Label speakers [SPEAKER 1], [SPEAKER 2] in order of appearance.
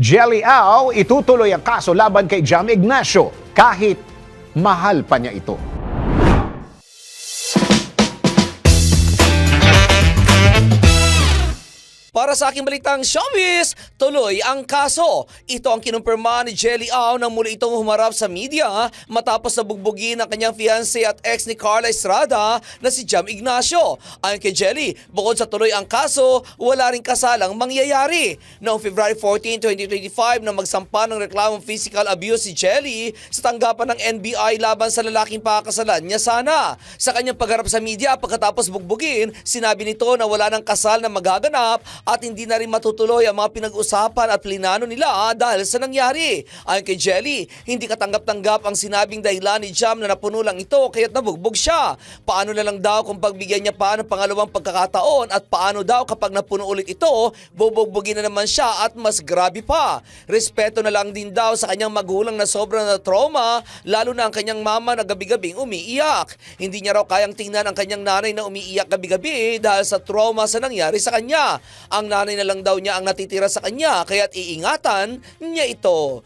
[SPEAKER 1] Jelly Au, itutuloy ang kaso laban kay Jam Ignacio kahit mahal pa niya ito.
[SPEAKER 2] Para sa aking balitang showbiz, tuloy ang kaso. Ito ang kinumpirma ni Jelly Au nang muli itong humarap sa media matapos na bugbugin ang kanyang fiancé at ex ni Carla Estrada na si Jam Ignacio. Ayon kay Jelly, bukod sa tuloy ang kaso, wala rin kasalang mangyayari. Noong February 14, 2025 na magsampa ng reklamong physical abuse si Jelly sa tanggapan ng NBI laban sa lalaking pakakasalan niya sana. Sa kanyang pagharap sa media pagkatapos bugbugin, sinabi nito na wala ng kasal na magaganap at hindi na rin matutuloy ang mga pinag-usapan at plinano nila dahil sa nangyari. Ayon kay Jelly, hindi katanggap-tanggap ang sinabing dahilan ni Jam na napuno lang ito kaya't nabugbog siya. Paano na lang daw kung pagbigyan niya pa ng pangalawang pagkakataon at paano daw kapag napuno ulit ito, bubugbugin na naman siya at mas grabe pa. Respeto na lang din daw sa kanyang magulang na sobrang na trauma, lalo na ang kanyang mama na gabi-gabing umiiyak. Hindi niya raw kayang tingnan ang kanyang nanay na umiiyak gabi-gabi dahil sa trauma sa nangyari sa kanya. Ang nanay na lang daw niya ang natitira sa kanya kaya't iingatan niya ito.